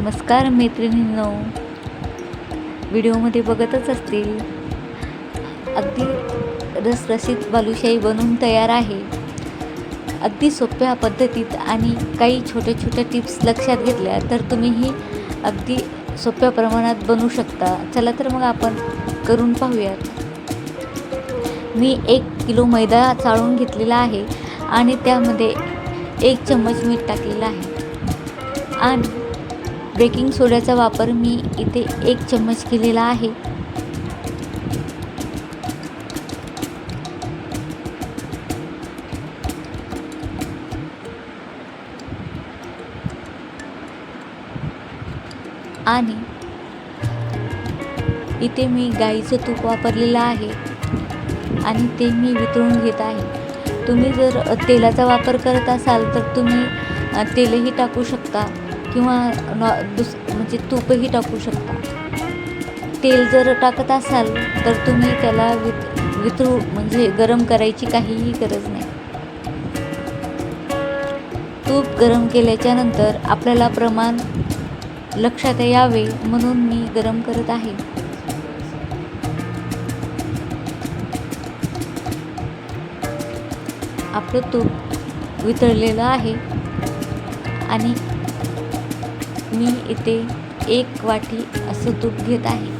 नमस्कार मैत्रिणींनो. व्हिडिओमध्ये बघतच असतील. अगदी रसरशीत बालुशाही बनवून तयार आहे. अगदी सोप्या पद्धतीत आणि काही छोट्या छोट्या टिप्स लक्षात घेतल्या तर तुम्हीही अगदी सोप्या प्रमाणात बनवू शकता. चला तर मग आपण करून पाहूयात. मी एक किलो मैदा चाळून घेतलेला आहे आणि त्यामध्ये एक चम्मच मीठ टाकलेलं आहे. आणि बेकिंग सोड्याचा वापर मी इथे एक चम्मच केलेला आहे. आणि इथे मी गाईचं तूप वापरलेलं आहे आणि ते मी वितळून घेत आहे. तुम्ही जर तेलाचा वापर करत असाल तर तुम्ही तेलही टाकू शकता किंवा नॉ दुस म्हणजे तूपही टाकू शकता. तेल जर टाकत असाल तर तुम्ही त्याला वित वितरू म्हणजे गरम करायची काहीही गरज नाही. तूप गरम केल्याच्यानंतर आपल्याला प्रमाण लक्षात यावे म्हणून मी गरम करत आहे. आपलं तूप वितळलेलं आहे आणि मी इथे एक वाटी असं तूप घेत आहे.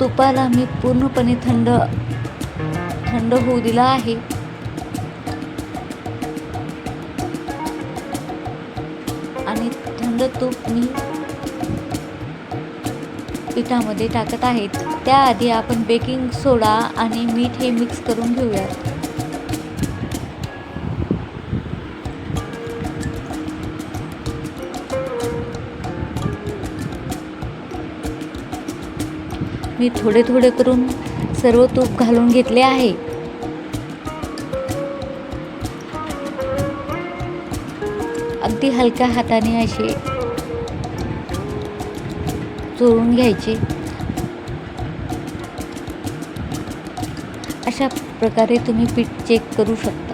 तुपाला मी पूर्णपणे थंड थंड होऊ दिला आहे. आणि थंड तूप मी पिठामध्ये टाकत आहेत त्याआधी आपण बेकिंग सोडा आणि मीठ हे मिक्स करून घेऊयात. मी थोडे थोडे करून सर्व तूप घालून घेतले आहे. अगदी हलक्या हाताने असे चोळून घ्यायचे. अशा प्रकारे तुम्ही पीठ चेक करू शकता.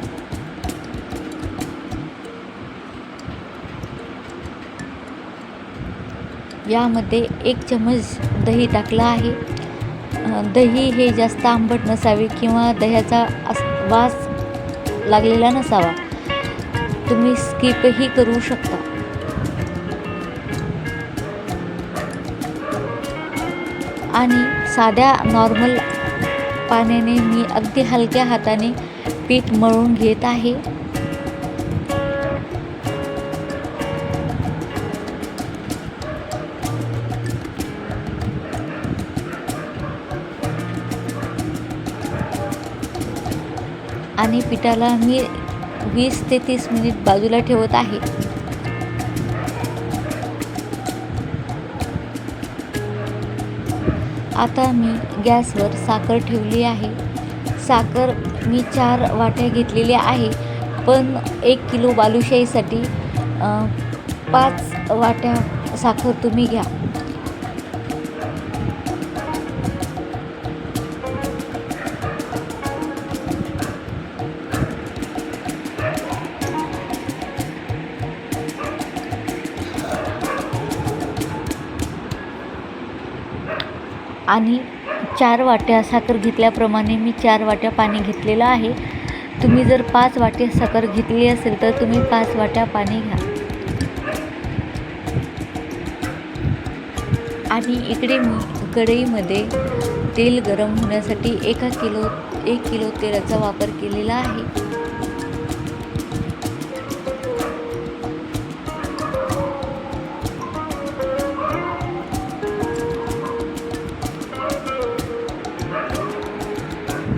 यामध्ये एक चमच दही टाकला आहे. दही हे जास्त आंबट नसावे किंवा दह्याचा अस वास लागलेला नसावा. तुम्ही स्किपही करू शकता. आणि साध्या नॉर्मल पाण्याने मी अगदी हलक्या हाताने पीठ मळून घेत आहे. आणि पिठाला मी वीस ते तीस मिनिट बाजूला ठेवत आहे. आता मी गॅसवर साखर ठेवली आहे. साखर मी चार वाट्या घेतलेल्या आहे पण एक किलो बालुशाहीसाठी पाच वाट्या साखर तुम्ही घ्या. आणि चार वाट्या साखर घेतल्याप्रमाणे मी चार वाट्या पाणी घेतलेलं आहे. तुम्ही जर पाच वाट्या साखर घेतली असेल तर तुम्ही पाच वाट्या पाणी घ्या. आणि इकडे मी कढईमध्ये तेल गरम होण्यासाठी एका किलो एक किलो तेलाचा वापर केलेला आहे.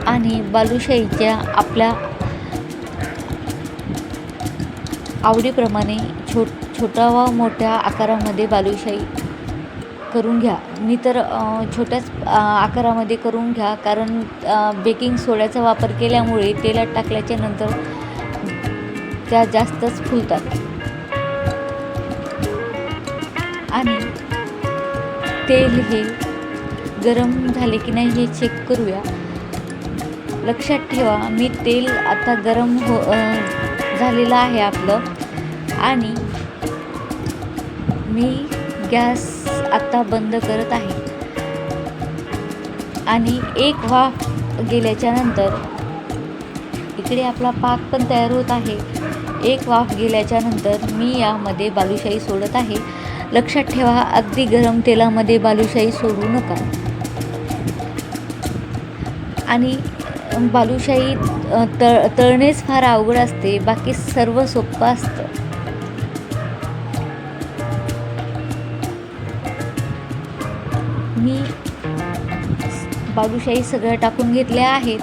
आणि बालुशाहीच्या आपल्या आवडीप्रमाणे छोट छोटा व मोठ्या आकारामध्ये बालुशाही करून घ्या. मी तर छोट्याच आकारामध्ये करून घ्या कारण बेकिंग सोड्याचा वापर केल्यामुळे तेलात टाकल्याच्या नंतर त्या जास्तच फुलतात. आणि तेल हे गरम झाले की नाही हे चेक करूया. लक्षात ठेवा मी तेल आता गरम हो झालेलं आहे आपलं. आणि मी गॅस आत्ता बंद करत आहे. आणि एक वाफ गेल्याच्यानंतर इकडे आपला पाक पण तयार होत आहे. एक वाफ गेल्याच्यानंतर मी यामध्ये बालुशाही सोडत आहे. लक्षात ठेवा अगदी गरम तेलामध्ये बालुशाही सोडू नका. आणि बालुशाही तळ तळणेच फार अवघड असते. बाकी सर्व सोपं असतं. मी बालुशाही सगळ्या टाकून घेतल्या आहेत.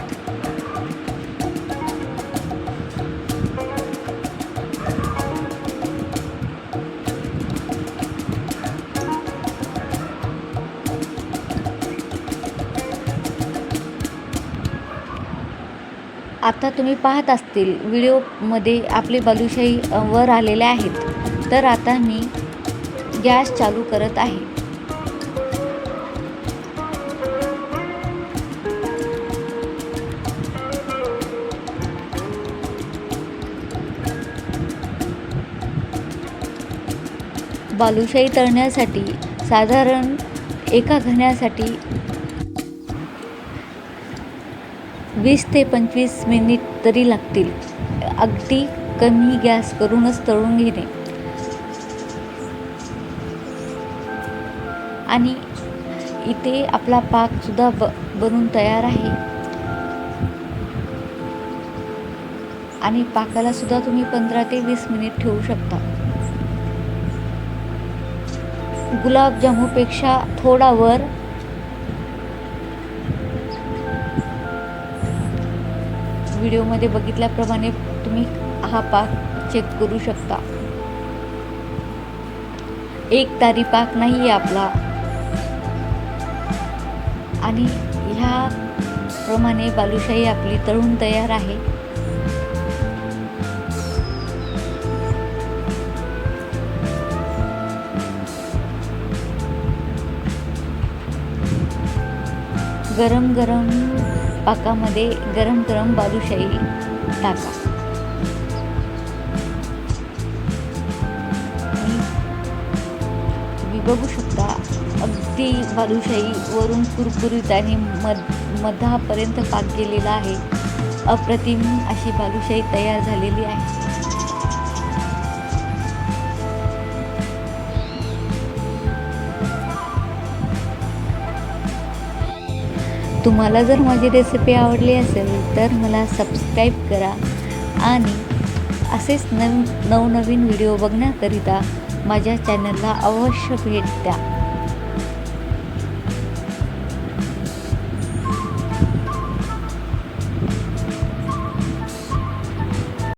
आता तुम्ही पाहत असतील व्हिडिओमध्ये आपले बालुशाही वर आलेले आहेत. तर आता मी गॅस चालू करत आहे. बालुशाही तळण्यासाठी साधारण एका घण्यासाठी वीस ते पंचवीस मिनिट तरी लागतील. अगदी कमी गॅस करूनच तळून घेणे. आणि इथे आपला पाकसुद्धा ब बनून तयार आहे. आणि पाकाला सुद्धा तुम्ही पंधरा ते वीस मिनिट ठेवू शकता. गुलाबजामुपेक्षा थोडा वर व्हिडिओमध्ये बघितल्याप्रमाणे तुम्ही हा पाक चेक करू शकता. एक तारी पाक नाही आहे आपला. आणि ह्या प्रमाणे बालुशाही आपली तळून तयार आहे. गरम गरम पाकामध्ये गरम गरम बालुशाही टाका. तुम्ही बघू शकता अगदी बालुशाही वरून कुरकुरीत आणि मध मधापर्यंत पाक गेलेला आहे. अप्रतिम अशी बालुशाही तयार झालेली आहे. तुम्हाला जर माझी रेसिपी आवडली असेल तर मला सबस्क्राईब करा. आणि असेच नव नवनवीन व्हिडिओ बघण्याकरिता माझ्या चॅनलला अवश्य भेट द्या.